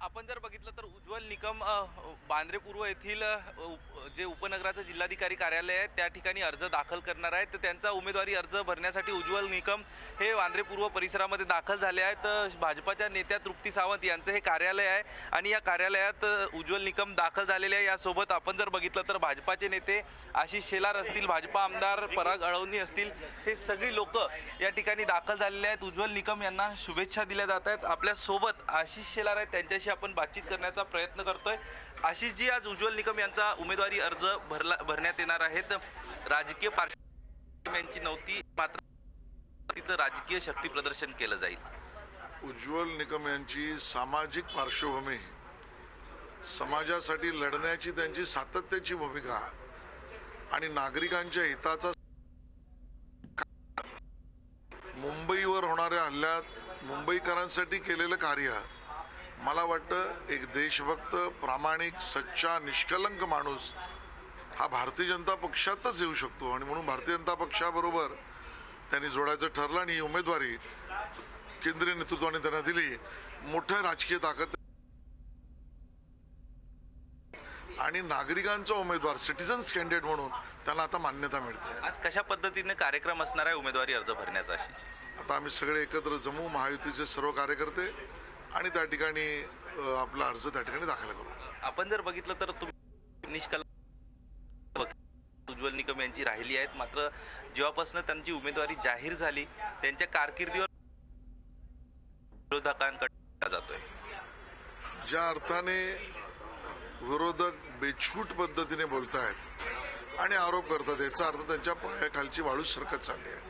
आपण जर बघितलं तर उज्ज्वल निकम बांद्रे पूर्व येथील उप- जे उपनगराचं जिल्हाधिकारी कार्यालय आहे त्या ठिकाणी अर्ज दाखल करणार आहेत तर त्यांचा उमेदवारी अर्ज भरण्यासाठी उज्ज्वल निकम हे वांद्रे पूर्व परिसरामध्ये दाखल झाले आहेत. तर भाजपाच्या नेत्या तृप्ती सावंत यांचं हे कार्यालय आहे आणि या कार्यालयात उज्ज्वल निकम दाखल झालेले आहे. यासोबत आपण जर बघितलं तर भाजपाचे नेते आशिष शेलार असतील भाजपा आमदार पराग अळवणी असतील हे सगळी लोक या ठिकाणी दाखल झालेले आहेत. उज्ज्वल निकम यांना शुभेच्छा दिल्या जात आहेत. आपल्यासोबत आशिष शेलार आहेत त्यांच्या त्यांच्याशी आपण बातचीत करण्याचा प्रयत्न करतोय. आशिषजी आज उज्ज्वल निकम यांचा उमेदवारी अर्ज भरला भरण्यात येणार आहेत. राजकीय पार्श्व यांची नव्हती मात्र तिचं राजकीय शक्ती प्रदर्शन केलं जाईल. उज्ज्वल निकम यांची सामाजिक पार्श्वभूमी समाजासाठी लढण्याची त्यांची सातत्याची भूमिका आणि नागरिकांच्या हिताचा मुंबईवर होणाऱ्या हल्ल्यात मुंबईकरांसाठी केलेलं कार्य मला वाटतं एक देशभक्त प्रामाणिक सच्चा निष्कलंक माणूस हा भारतीय जनता पक्षातच येऊ शकतो. आणि म्हणून भारतीय जनता पक्षाबरोबर त्यांनी जोडायचं ठरलं आणि ही उमेदवारी केंद्रीय नेतृत्वाने त्यांना दिली. मोठं राजकीय ताकद. आणि नागरिकांचा उमेदवार सिटीजन्स कॅन्डिडेट म्हणून त्यांना आता मान्यता मिळते. आज कशा पद्धतीने कार्यक्रम असणार आहे उमेदवारी अर्ज भरण्याचा? आता आम्ही सगळे एकत्र जमू महायुतीचे सर्व कार्यकर्ते आणि त्या ठिकाणी आपला अर्ज त्या ठिकाणी दाखल करू. आपण जर बघितलं तर तुम्ही निष्कल उज्ज्वल निकम यांची राहिली आहेत. मात्र जेव्हापासून त्यांची उमेदवारी जाहीर झाली त्यांच्या कारकिर्दीवर विरोधकांकडे जातोय. ज्या अर्थाने विरोधक बेछूट पद्धतीने बोलत आहेत आणि आरोप करतात याचा अर्थ त्यांच्या पायाखालची वाळू सरकत चालली आहे.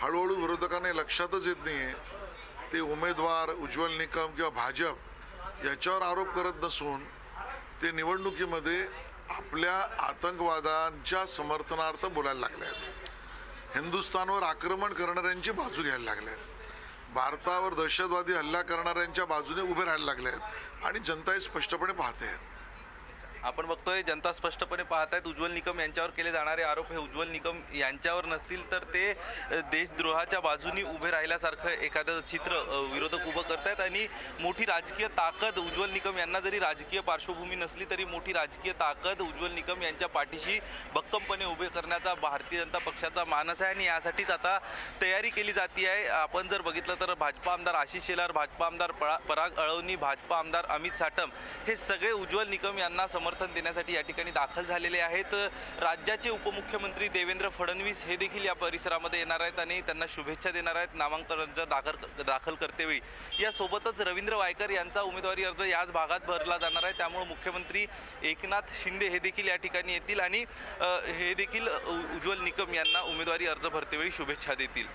हळूहळू विरोधकांना लक्षातच येत नाहीये ते उमेदवार उज्ज्वल निकम किंवा भाजप याच्यावर आरोप करत नसून ते निवडणुकीमध्ये आपल्या आतंकवादांच्या समर्थनार्थ बोलायला लागले आहेत. हिंदुस्थानवर आक्रमण करणाऱ्यांची बाजू घ्यायला लागले आहेत. भारतावर दहशतवादी हल्ला करणाऱ्यांच्या बाजूने उभे राहायला लागले आहेत आणि जनता हे स्पष्टपणे पाहते आहे आपण बघतोय जनता स्पष्टपणे पाहत आहेत उज्ज्वल निकम यांच्यावर केले जाणारे आरोप हे उज्ज्वल निकम यांच्यावर नसतील तर ते देशद्रोहाच्या बाजूनी उभे राहिल्यासारखं एखादं चित्र विरोधक उभं करतायत. आणि मोठी राजकीय ताकद उज्ज्वल निकम यांना जरी राजकीय पार्श्वभूमी नसली तरी मोठी राजकीय ताकद उज्ज्वल निकम यांच्या पाठीशी भक्कमपणे उभे करण्याचा भारतीय जनता पक्षाचा मानस आहे. आणि यासाठीच आता तयारी केली जाते आहे. आपण जर बघितलं तर भाजपा आमदार आशिष शेलार भाजपा आमदार पळा पराग अळवणी भाजपा आमदार अमित साटम हे सगळे उज्ज्वल निकम यांना समर्थन समर्थन देण्यासाठी या ठिकाणी दाखल झालेले आहेत. राज्याचे उपमुख्यमंत्री देवेंद्र फडणवीस हे देखील या परिसरामध्ये येणार आहेत आणि त्यांना शुभेच्छा देणार आहेत. नामांकन अर्ज दाखल दाखल करतेवेळी यासोबतच रवींद्र वायकर यांचा उमेदवारी अर्ज याच भागात भरला जाणार आहे. त्यामुळे मुख्यमंत्री एकनाथ शिंदे हे देखील या ठिकाणी येतील आणि हे देखील उज्ज्वल निकम यांना उमेदवारी अर्ज भरतेवेळी शुभेच्छा देतील.